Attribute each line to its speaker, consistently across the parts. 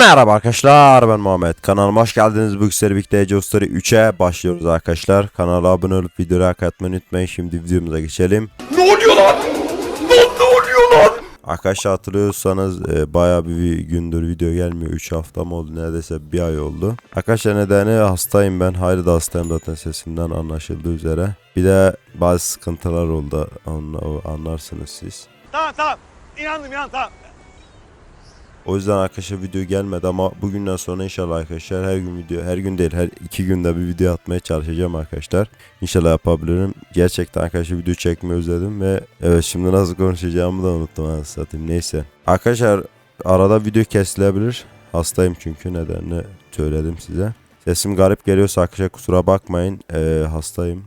Speaker 1: Merhaba arkadaşlar ben Muhammed. Kanalıma hoş geldiniz. Bu birlikte Age of Story 3'e başlıyoruz arkadaşlar. Kanala abone olup videoyu like atmayı unutmayın. Şimdi videomuza geçelim.
Speaker 2: Ne oluyor lan? Lan ne oluyor lan?
Speaker 1: Arkadaşlar hatırlıyorsanız e, bayağı bir gündür video gelmiyor. 3 hafta mı oldu neredeyse bir ay oldu. Arkadaşlar nedeni hastayım ben. Hayır da hastayım zaten sesimden anlaşıldığı üzere. Bir de bazı sıkıntılar oldu. Anla- anlarsınız siz.
Speaker 2: Tamam tamam. İnandım inandım. Tamam.
Speaker 1: O yüzden arkadaşlar video gelmedi ama bugünden sonra inşallah arkadaşlar her gün video her gün değil her iki günde bir video atmaya çalışacağım arkadaşlar. İnşallah yapabilirim. Gerçekten arkadaşlar video çekmeyi özledim ve evet şimdi nasıl konuşacağımı da unuttum anasını satayım. Neyse. Arkadaşlar arada video kesilebilir. Hastayım çünkü nedenini söyledim size. Sesim garip geliyorsa arkadaşlar kusura bakmayın. Ee, hastayım.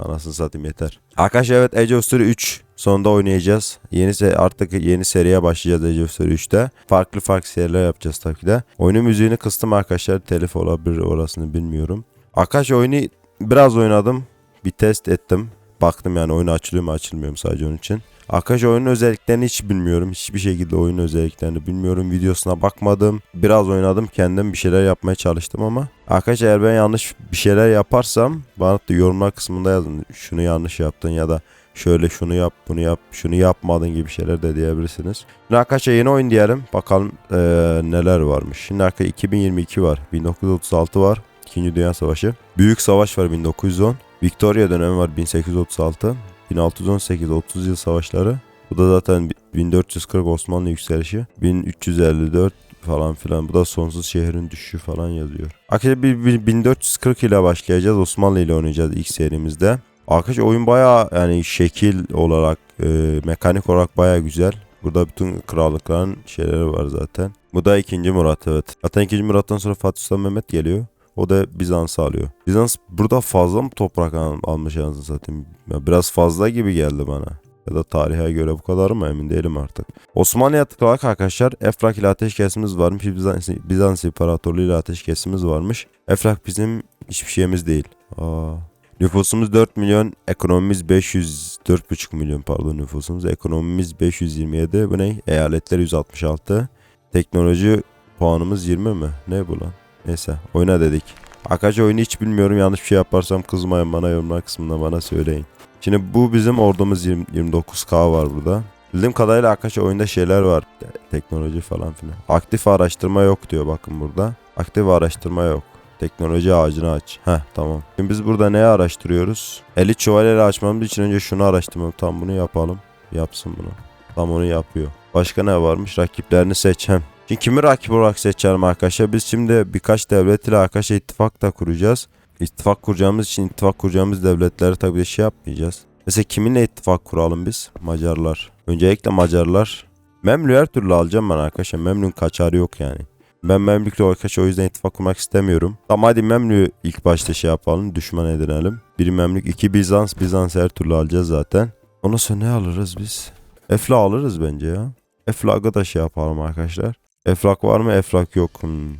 Speaker 1: Anasını satayım yeter. Arkadaşlar evet Age of Story 3 sonunda oynayacağız. Yeni se- artık yeni seriye başlayacağız Age of Story 3'te. Farklı farklı seriler yapacağız tabii ki de. Oyunun müziğini kıstım arkadaşlar. Telif olabilir orasını bilmiyorum. Arkadaşlar oyunu biraz oynadım. Bir test ettim. Baktım yani oyun açılıyor mu açılmıyor mu sadece onun için. Arkadaşlar oyunun özelliklerini hiç bilmiyorum. Hiçbir şekilde oyunun özelliklerini bilmiyorum. Videosuna bakmadım. Biraz oynadım. Kendim bir şeyler yapmaya çalıştım ama. Arkadaşlar eğer ben yanlış bir şeyler yaparsam bana da yorumlar kısmında yazın. Şunu yanlış yaptın ya da şöyle şunu yap bunu yap şunu yapmadın gibi şeyler de diyebilirsiniz. Şimdi arkadaşlar yeni oyun diyelim. Bakalım eee, neler varmış. Şimdi arkadaşlar 2022 var. 1936 var. İkinci Dünya Savaşı. Büyük Savaş var 1910. Victoria dönemi var 1836. 1618 30 yıl savaşları. Bu da zaten 1440 Osmanlı yükselişi. 1354 falan filan. Bu da sonsuz şehrin düşüşü falan yazıyor. Arkadaşlar bir, bir 1440 ile başlayacağız. Osmanlı ile oynayacağız ilk serimizde. Arkadaşlar oyun baya yani şekil olarak, e, mekanik olarak baya güzel. Burada bütün krallıkların şeyleri var zaten. Bu da 2. Murat evet. Zaten 2. Murat'tan sonra Fatih Sultan Mehmet geliyor. O da Bizans'ı alıyor. Bizans burada fazla mı toprak al- almış anasını satayım? Ya biraz fazla gibi geldi bana. Ya da tarihe göre bu kadar mı emin değilim artık. Osmanlı'ya tıklarak arkadaşlar Efrak ile ateşkesimiz varmış. Bizans, Bizans İmparatorluğu ile ateşkesimiz varmış. Efrak bizim hiçbir şeyimiz değil. Aa. Nüfusumuz 4 milyon, ekonomimiz 500, 4,5 milyon pardon nüfusumuz. Ekonomimiz 527, bu ne? Eyaletler 166. Teknoloji puanımız 20 mi? Ne bu lan? Neyse oyna dedik. Arkadaşlar oyunu hiç bilmiyorum yanlış bir şey yaparsam kızmayın bana yorumlar kısmında bana söyleyin. Şimdi bu bizim ordumuz 20, 29k var burada. Bildiğim kadarıyla arkadaşlar oyunda şeyler var. Te- Teknoloji falan filan. Aktif araştırma yok diyor bakın burada. Aktif araştırma yok. Teknoloji ağacını aç. Heh tamam. Şimdi biz burada neyi araştırıyoruz? Elit şövalyeleri açmamız için önce şunu araştırmam. Tam bunu yapalım. Yapsın bunu. Tam onu yapıyor. Başka ne varmış? Rakiplerini seç. Hem. Şimdi kimi rakip olarak seçelim arkadaşlar? Biz şimdi birkaç devlet ile arkadaşlar ittifak da kuracağız. İttifak kuracağımız için ittifak kuracağımız devletleri tabii de şey yapmayacağız. Mesela kiminle ittifak kuralım biz? Macarlar. Öncelikle Macarlar. Memlü her türlü alacağım ben arkadaşlar. Memlü'nün kaçarı yok yani. Ben Memlük'le arkadaşlar o yüzden ittifak kurmak istemiyorum. Ama hadi Memlü ilk başta şey yapalım. Düşman edinelim. Bir Memlük, iki Bizans. Bizans her türlü alacağız zaten. Ondan sonra ne alırız biz? Efla alırız bence ya. Eflak'ı da şey yapalım arkadaşlar. Eflak var mı? Eflak yok. Hmm.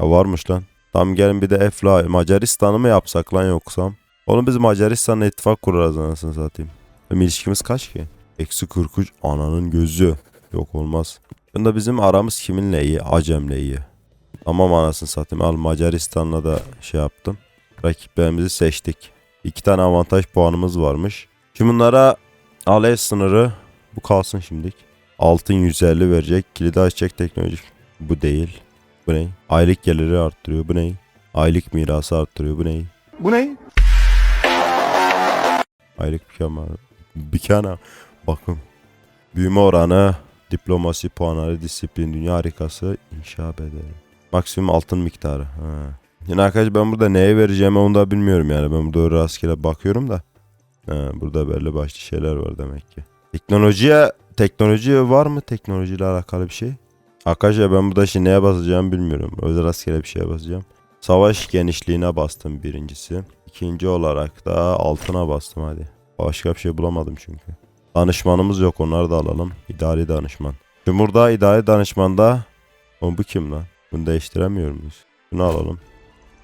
Speaker 1: Ya varmış lan. Tam gelin bir de Efla Macaristan'ı mı yapsak lan yoksam? Onu biz Macaristan'la ittifak kurarız anasını satayım. Hem ilişkimiz kaç ki? Eksi 43 ananın gözü. Yok olmaz. Bunda bizim aramız kiminle iyi? Acem'le iyi. Ama anasını satayım. Al Macaristan'la da şey yaptım. Rakiplerimizi seçtik. İki tane avantaj puanımız varmış. Şimdi bunlara alev sınırı bu kalsın şimdilik. Altın 150 verecek. Kilidi açacak teknoloji. Bu değil. Bu ne? Aylık geliri arttırıyor. Bu ne? Aylık mirası arttırıyor. Bu ne?
Speaker 2: Bu ne?
Speaker 1: Aylık bikana. Bikana. Bakın. Büyüme oranı, diplomasi puanları, disiplin, dünya harikası, inşa bedeli. Maksimum altın miktarı. Ha. Yine arkadaşlar ben burada neye vereceğimi onu da bilmiyorum yani. Ben burada rastgele bakıyorum da. Ha, burada belli başlı şeyler var demek ki. Teknolojiye, teknoloji var mı teknolojiyle alakalı bir şey? Arkadaşlar ben burada şimdi neye basacağımı bilmiyorum. Özel rastgele bir şeye basacağım. Savaş genişliğine bastım birincisi. İkinci olarak da altına bastım hadi. Başka bir şey bulamadım çünkü. Danışmanımız yok onları da alalım. İdari danışman. Şimdi burada idari danışmanda o bu kim lan? Bunu değiştiremiyor muyuz? Bunu alalım.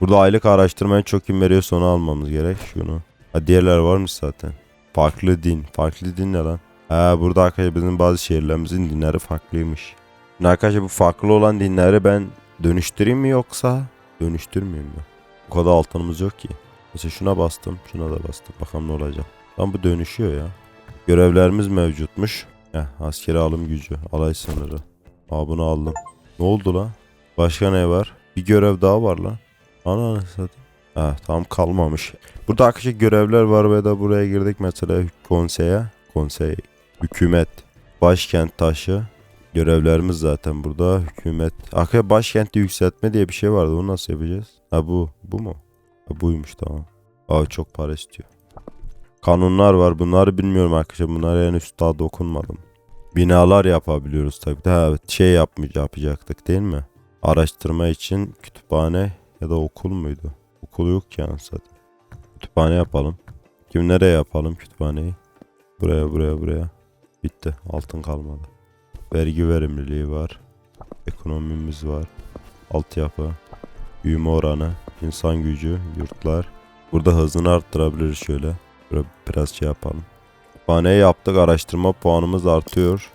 Speaker 1: Burada aylık araştırmaya çok kim veriyorsa onu almamız gerek. Şunu. Ha diğerler varmış zaten. Farklı din. Farklı din ne lan? Ha burada arkadaşlar bizim bazı şehirlerimizin dinleri farklıymış. Şimdi arkadaşlar bu farklı olan dinleri ben dönüştüreyim mi yoksa dönüştürmeyeyim mi? O kadar altınımız yok ki. Mesela şuna bastım, şuna da bastım. Bakalım ne olacak. Lan bu dönüşüyor ya. Görevlerimiz mevcutmuş. Heh, askeri alım gücü, alay sınırı. Aa bunu aldım. Ne oldu lan? Başka ne var? Bir görev daha var lan. Ana satayım. Ha tam kalmamış. Burada arkadaşlar görevler var ve de buraya girdik mesela konseye. Konsey, hükümet, başkent taşı. Görevlerimiz zaten burada. Hükümet. Arkadaşlar başkenti yükseltme diye bir şey vardı. Onu nasıl yapacağız? Ha bu. Bu mu? Ha, buymuş tamam. Aa çok para istiyor. Kanunlar var. Bunları bilmiyorum arkadaşlar. Bunlara henüz daha dokunmadım. Binalar yapabiliyoruz tabii. de. Ha, şey yapmayacak yapacaktık değil mi? Araştırma için kütüphane ya da okul muydu? Okul yok ki yani zaten. Kütüphane yapalım. Kim nereye yapalım kütüphaneyi? Buraya buraya buraya. Bitti. Altın kalmadı. Vergi verimliliği var. Ekonomimiz var. Altyapı. Büyüme oranı. insan gücü. Yurtlar. Burada hızını arttırabiliriz şöyle. Böyle biraz şey yapalım. Kütüphaneyi yaptık. Araştırma puanımız artıyor.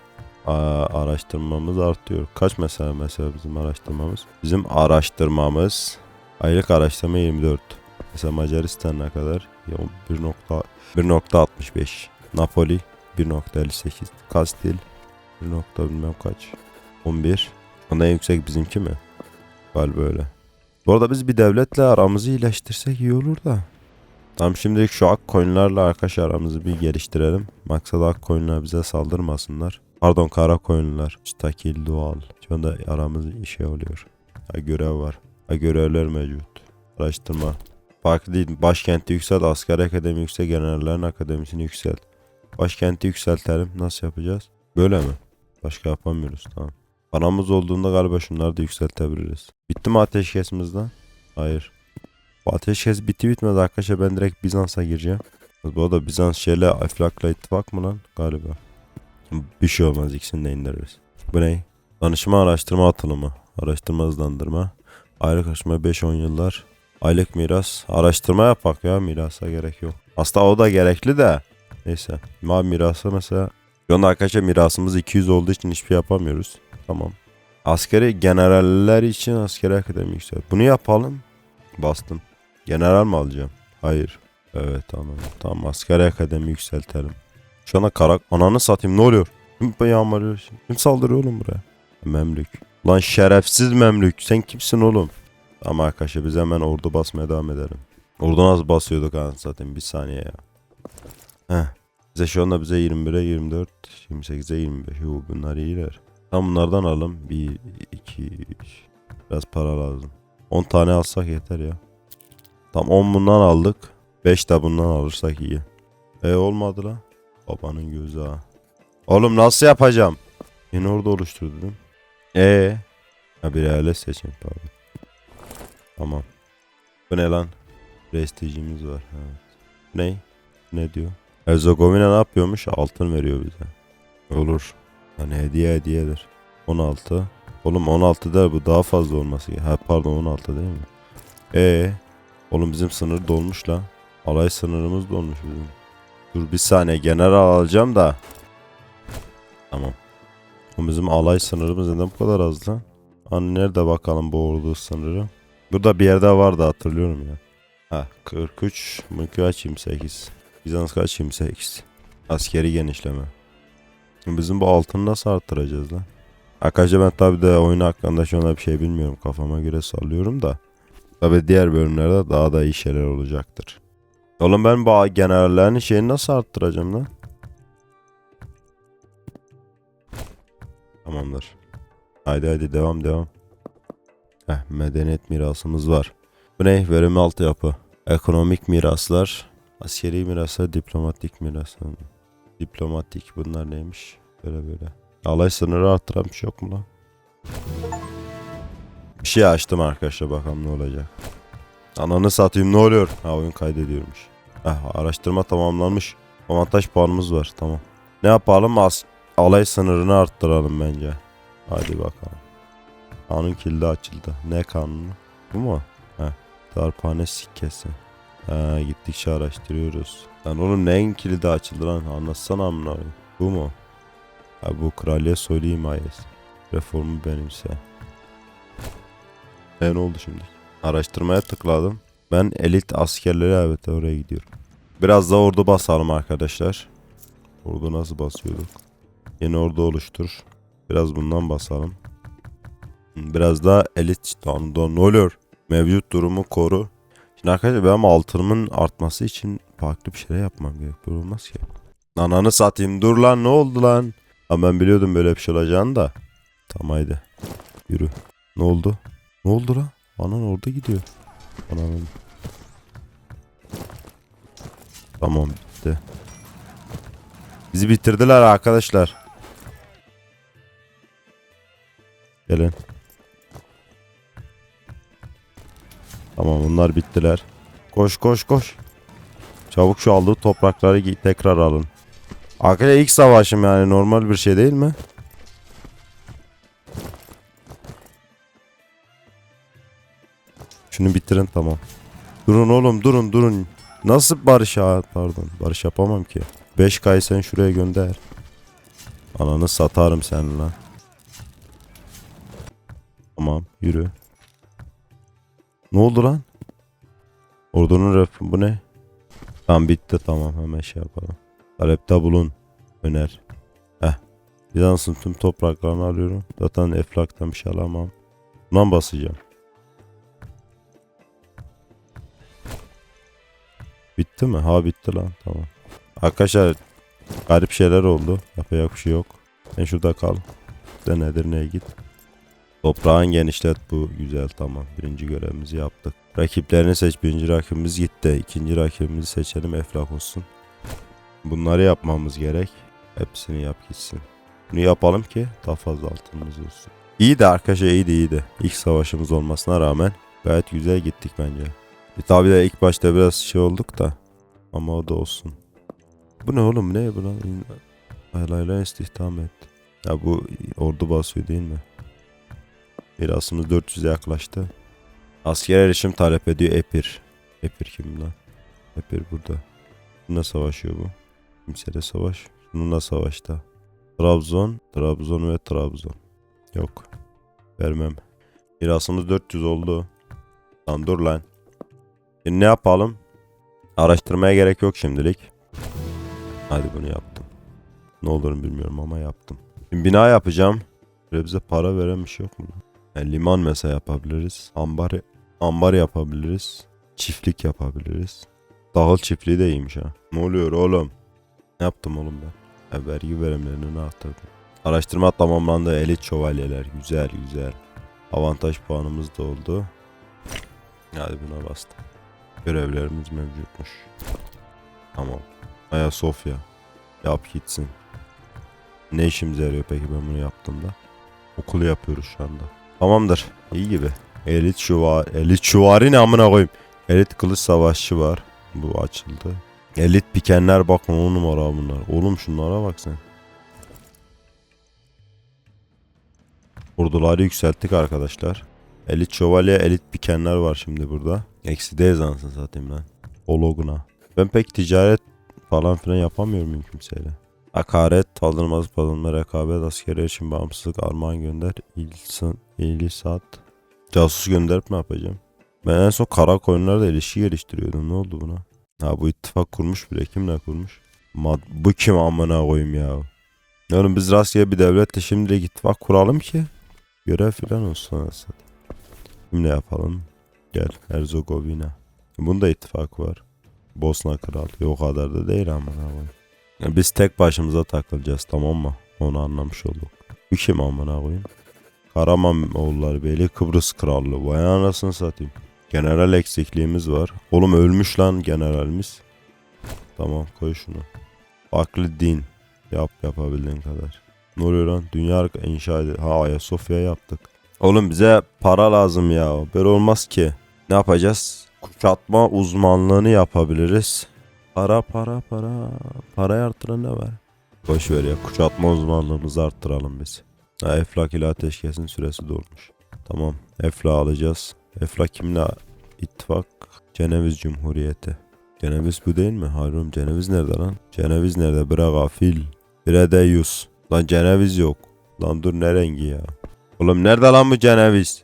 Speaker 1: Aa, araştırmamız artıyor. Kaç mesela mesela bizim araştırmamız? Bizim araştırmamız aylık araştırma 24. Mesela Macaristan ne kadar? Ya 1.65. 1.65. Napoli 1.58. Kastil 1. nokta bilmem kaç. 11. Ondan en yüksek bizimki mi? Galiba öyle. Bu arada biz bir devletle aramızı iyileştirsek iyi olur da. Tamam şimdilik şu ak coinlerle arkadaşlar aramızı bir geliştirelim. Maksat ak coinler bize saldırmasınlar. Pardon kara coinler. Stakil doğal. Şu anda aramız işe oluyor. Ha, görev var. Ha, görevler mevcut. Araştırma. Farklı değil. Başkenti yükselt. Asker akademi yükselt. Generallerin akademisini yükselt. Başkenti yükseltelim. Nasıl yapacağız? Böyle mi? Başka yapamıyoruz tamam. Paramız olduğunda galiba şunları da yükseltebiliriz. Bitti mi ateşkesimizden? Hayır. Bu ateşkes bitti bitmedi arkadaşlar ben direkt Bizans'a gireceğim. Bu arada Bizans şeyle Aflak'la ittifak mı lan? Galiba. Bir şey olmaz ikisini de indiririz. Bu ne? Danışma araştırma atılımı. Araştırma hızlandırma. Aylık araştırma 5-10 yıllar. Aylık miras. Araştırma yapak ya mirasa gerek yok. Aslında o da gerekli de. Neyse. Ma mirası mesela. Şu anda arkadaşlar mirasımız 200 olduğu için hiçbir şey yapamıyoruz. Tamam. Askeri generaller için askeri akademi yüksel. Bunu yapalım. Bastım. General mi alacağım? Hayır. Evet tamam. Tamam askeri akademi yükseltelim. Şu anda karak... Ananı satayım ne oluyor? Kim yağmalıyor şimdi? Kim saldırıyor oğlum buraya? Memlük. Lan şerefsiz memlük. Sen kimsin oğlum? Ama arkadaşlar biz hemen ordu basmaya devam edelim. Ordu nasıl basıyorduk anasını zaten bir saniye ya. Heh. Bize şu anda bize 21'e 24, 28'e 25. Yo, bunlar iyiler. Tam bunlardan alalım. 1, 2, 3. Biraz para lazım. 10 tane alsak yeter ya. Tam 10 bundan aldık. 5 de bundan alırsak iyi. E olmadı la. Babanın gözü ha. Oğlum nasıl yapacağım? Yeni orada oluştur dedim. E Ha bir aile seçin pardon. Tamam. Bu ne lan? Prestijimiz var. Evet. Ne? Ne diyor? Herzegovina ne yapıyormuş? Altın veriyor bize. Olur. Hani hediye hediyedir. 16. Oğlum 16 der bu daha fazla olması. Ha pardon 16 değil mi? E Oğlum bizim sınır dolmuş lan. Alay sınırımız dolmuş bizim. Dur bir saniye general alacağım da. Tamam. O bizim alay sınırımız neden bu kadar az lan? Hani nerede bakalım bu ordu sınırı? Burada bir yerde vardı hatırlıyorum ya. Ha 43, Mülkü kaç 28. Bizans kaç 28. Askeri genişleme. Bizim bu altını nasıl arttıracağız lan? Arkadaşlar ben tabi de oyun hakkında şu anda bir şey bilmiyorum. Kafama göre sallıyorum da. Tabi diğer bölümlerde daha da iyi şeyler olacaktır. Oğlum ben bu generallerin şeyini nasıl arttıracağım lan? Tamamdır. Haydi haydi devam devam. Heh, medeniyet mirasımız var. Bu ne? Verimli altyapı. Ekonomik miraslar. Askeri miraslar, diplomatik miraslar. Diplomatik bunlar neymiş? Böyle böyle. Alay sınırı arttıran bir şey yok mu lan? Bir şey açtım arkadaşlar bakalım ne olacak. Ananı satayım ne oluyor? Ha oyun kaydediyormuş. Heh, araştırma tamamlanmış. Avantaj puanımız var tamam. Ne yapalım? As alay sınırını arttıralım bence. Hadi bakalım. Kanun kilidi açıldı. Ne kanunu? Bu mu? Heh. Darphane sikkesi. Ha, gittikçe araştırıyoruz. Lan oğlum neyin kilidi açıldı lan? Anlatsana amına. Bu mu? Ha, bu kraliyet soylu himayesi. reformu benimse. E ne oldu şimdi? Araştırmaya tıkladım. Ben elit askerleri evet oraya gidiyorum. Biraz da ordu basalım arkadaşlar. Ordu nasıl basıyorduk? Yeni ordu oluştur. Biraz bundan basalım. Biraz da elit tanrıdan ne oluyor? Mevcut durumu koru. Şimdi arkadaşlar benim altınımın artması için farklı bir şeyler yapmam gerek. Böyle olmaz ki. Ananı satayım dur lan ne oldu lan? Ha ben biliyordum böyle bir şey olacağını da. Tamam haydi. Yürü. Ne oldu? Ne oldu lan? Anan orada gidiyor. Ananın. Tamam bitti. Bizi bitirdiler arkadaşlar. Gelin. Tamam bunlar bittiler. Koş koş koş. Çabuk şu aldığı toprakları tekrar alın. Arkadaşlar ilk savaşım yani normal bir şey değil mi? Şunu bitirin tamam. Durun oğlum durun durun. Nasıl barış ya? Pardon barış yapamam ki. 5K'yı sen şuraya gönder. Ananı satarım sen lan. Tamam yürü. Ne oldu lan? Ordunun ref bu ne? Tamam bitti tamam hemen şey yapalım. Talepte bulun. Öner. Heh. Bizans'ın tüm topraklarını alıyorum. Zaten Eflak'tan bir şey alamam. Buna mı basacağım? Bitti mi? Ha bitti lan tamam. Arkadaşlar garip şeyler oldu. Yapacak bir şey yok. Sen şurada kal. Sen Edirne'ye git. Toprağın genişlet bu güzel tamam. Birinci görevimizi yaptık. Rakiplerini seç. Birinci rakibimiz gitti. İkinci rakibimizi seçelim Eflak olsun. Bunları yapmamız gerek. Hepsini yap gitsin. Bunu yapalım ki daha fazla altınımız olsun. İyi de arkadaşlar iyiydi iyiydi. İlk savaşımız olmasına rağmen gayet güzel gittik bence. E tabi de ilk başta biraz şey olduk da. Ama o da olsun. Bu ne oğlum ne bu lan? İstihdam et. Ya bu ordu basıyor değil mi? Mirasımız 400'e yaklaştı. Asker erişim talep ediyor Epir. Epir kim lan? Epir burada. Bununla savaşıyor bu. Kimseyle savaş. Bununla savaşta. Trabzon, Trabzon ve Trabzon. Yok. Vermem. Mirasımız 400 oldu. Lan dur lan. Şimdi ne yapalım? Araştırmaya gerek yok şimdilik. Hadi bunu yaptım. Ne olur bilmiyorum ama yaptım. Şimdi bina yapacağım. Böyle bize para veren bir şey yok mu? Yani liman mesela yapabiliriz. Ambar, ambar yapabiliriz. Çiftlik yapabiliriz. Dağıl çiftliği de iyiymiş ha. Ne oluyor oğlum? Ne yaptım oğlum ben? Ha, vergi verimlerini arttırdım. Araştırma tamamlandı. Elit şövalyeler. Güzel güzel. Avantaj puanımız da oldu. Hadi buna bastım. Görevlerimiz mevcutmuş. Tamam. Ayasofya. Yap gitsin. Ne işimize yarıyor peki ben bunu yaptığımda? Okulu yapıyoruz şu anda. Tamamdır. İyi gibi. Elit şuvar. Elit şuvari ne amına koyayım. Elit kılıç savaşçı var. Bu açıldı. Elit pikenler bakın on numara bunlar. Oğlum şunlara bak sen. Orduları yükselttik arkadaşlar. Elit şövalye, elit pikenler var şimdi burada. Eksi de zansın satayım lan. Ologuna. Ben pek ticaret falan filan yapamıyorum muyum kimseyle? Hakaret, saldırmaz palınma, rekabet, askeri için bağımsızlık, armağan gönder, ilsan, ilisat. Casus gönderip ne yapacağım? Ben en son kara koyunlarla ilişki geliştiriyordum. Ne oldu buna? Ha bu ittifak kurmuş bile. Kimle kurmuş? Mad bu kim amına koyayım ya? Yani biz rastgele bir devletle şimdilik ittifak kuralım ki görev filan olsun aslında. Kimle yapalım? Gel Herzegovina. Bunda ittifak var. Bosna Krallığı o kadar da değil koyayım. Ya biz tek başımıza takılacağız tamam mı? Onu anlamış olduk. Bu kim amına koyayım? Karaman oğulları Beyliği Kıbrıs Krallığı. Vay anasını satayım. General eksikliğimiz var. Oğlum ölmüş lan generalimiz. Tamam koy şunu. Farklı din. Yap yapabildiğin kadar. Ne oluyor lan? Dünya inşa ed- Ha Ayasofya yaptık. Oğlum bize para lazım ya. Böyle olmaz ki. Ne yapacağız? Kuşatma uzmanlığını yapabiliriz. Para para para. Parayı artıran ne var? Boş ver ya. Kuşatma uzmanlığımızı arttıralım biz. Ha, Eflak ile ateşkesin süresi dolmuş. Tamam. Efla alacağız. Efla kimle ittifak? Ceneviz Cumhuriyeti. Ceneviz bu değil mi? Oğlum Ceneviz nerede lan? Ceneviz nerede? Bırak afil. Bire de. Lan Ceneviz yok. Lan dur ne rengi ya? Oğlum nerede lan bu ceneviz?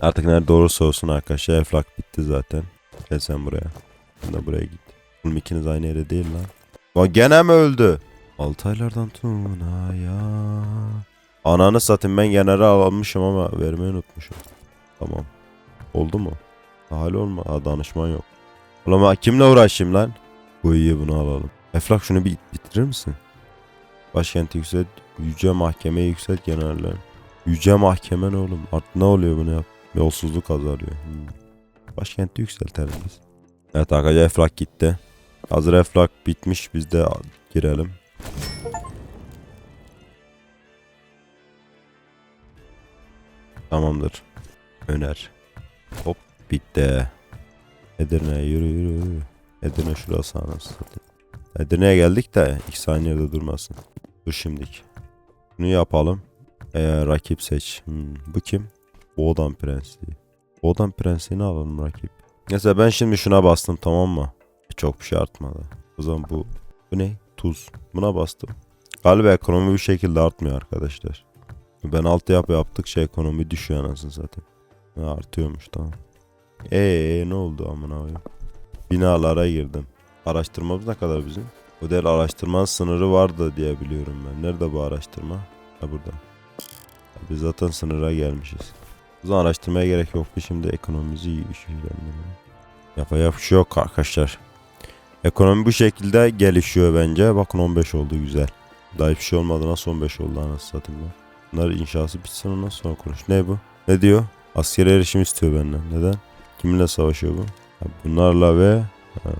Speaker 1: Artık nerede olursa olsun arkadaşlar eflak bitti zaten. Gel sen buraya. Sen de buraya git. Oğlum ikiniz aynı yere değil lan. Lan gene mi öldü? Altı aylardan Tuna'ya. Ananı satayım ben genere almışım ama vermeyi unutmuşum. Tamam. Oldu mu? Hali olma. Ha, danışman yok. Ben kimle uğraşayım lan? İyi bunu alalım. Eflak şunu bir bitirir misin? Başkenti yükselt. Yüce mahkemeye yükselt generaller. Yüce mahkeme ne oğlum? Artık ne oluyor bunu yap? Yolsuzluk azalıyor. Hmm. Başkenti yükseltelim biz. Evet arkadaşlar Eflak gitti. Hazır Eflak bitmiş biz de girelim. Tamamdır. Öner. Hop bitti. Edirne yürü yürü yürü. Edirne şurası anasını. Edirne'ye geldik de 2 saniyede durmasın. Dur şimdik. Bunu yapalım. Ee, rakip seç. Hmm, bu kim? Boğdan Prensi. Boğdan Prensi'ni alalım rakip. Mesela ben şimdi şuna bastım tamam mı? Çok bir şey artmadı. O zaman bu bu ne? Tuz. Buna bastım. Galiba ekonomi bu şekilde artmıyor arkadaşlar. Ben altı yapı yaptıkça ekonomi düşüyor anasını zaten. Ha, artıyormuş tamam. Eee ne oldu amına koyayım? Binalara girdim. Araştırmamız ne kadar bizim? O değil araştırmanın sınırı vardı diye biliyorum ben. Nerede bu araştırma? Ha burada. Ha, Biz zaten sınıra gelmişiz. O zaman araştırmaya gerek yoktu. Şimdi ekonomimizi iyi güçlendirmeye. Yapacak bir şey yok arkadaşlar. Ekonomi bu şekilde gelişiyor bence. Bakın 15 oldu güzel. Daha hiçbir şey olmadı. Nasıl 15 oldu anasını satayım ben. Bunlar inşası bitsin ondan sonra konuş. Ne bu? Ne diyor? Askeri erişim istiyor benden. Neden? Kiminle savaşıyor bu? Bunlarla ve... Ha,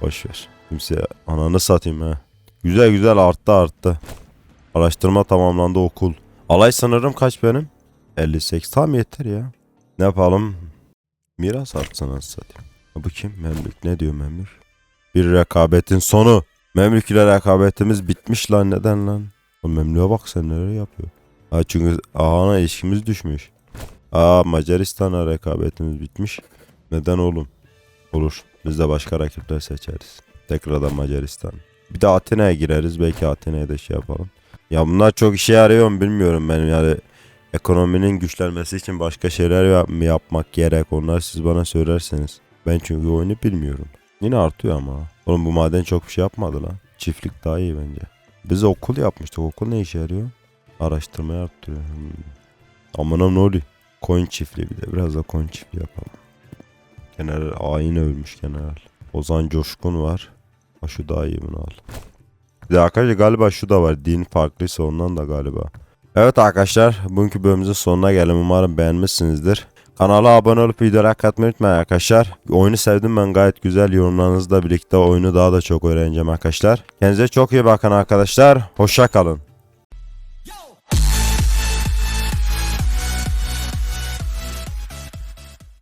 Speaker 1: boş ver. Kimse ananı satayım ha. Güzel güzel arttı arttı. Araştırma tamamlandı okul. Alay sınırım kaç benim? 58. Tam yeter ya. Ne yapalım? Miras artsın satayım. Bu kim? Memlük. Ne diyor Memlük? Bir rekabetin sonu. Memlük ile rekabetimiz bitmiş lan. Neden lan? O Memlük'e bak sen neler yapıyor. Ha çünkü ağana ilişkimiz düşmüş. Aa Macaristan'a rekabetimiz bitmiş. Neden oğlum? Olur. Biz de başka rakipler seçeriz. Tekrardan Macaristan. Bir de Atina'ya gireriz. Belki Atina'ya da şey yapalım. Ya bunlar çok işe yarıyor mu bilmiyorum benim yani. Ekonominin güçlenmesi için başka şeyler yap- yapmak gerek. Onlar siz bana söylerseniz. Ben çünkü oyunu bilmiyorum. Yine artıyor ama. Oğlum bu maden çok bir şey yapmadı lan. Çiftlik daha iyi bence. Biz okul yapmıştık. Okul ne işe yarıyor? Araştırmayı arttırıyor. Hmm. Amına ne oluyor? Coin çiftliği bir de. Biraz da coin çiftliği yapalım. General Ayin ölmüş general. Ozan Coşkun var. Ha şu daha iyi bunu al. Bir de arkadaşlar galiba şu da var. Din farklıysa ondan da galiba. Evet arkadaşlar bugünkü bölümümüzün sonuna geldim. Umarım beğenmişsinizdir. Kanala abone olup videoları like unutmayın arkadaşlar. Oyunu sevdim ben gayet güzel. Yorumlarınızla birlikte oyunu daha da çok öğreneceğim arkadaşlar. Kendinize çok iyi bakın arkadaşlar. Hoşça kalın.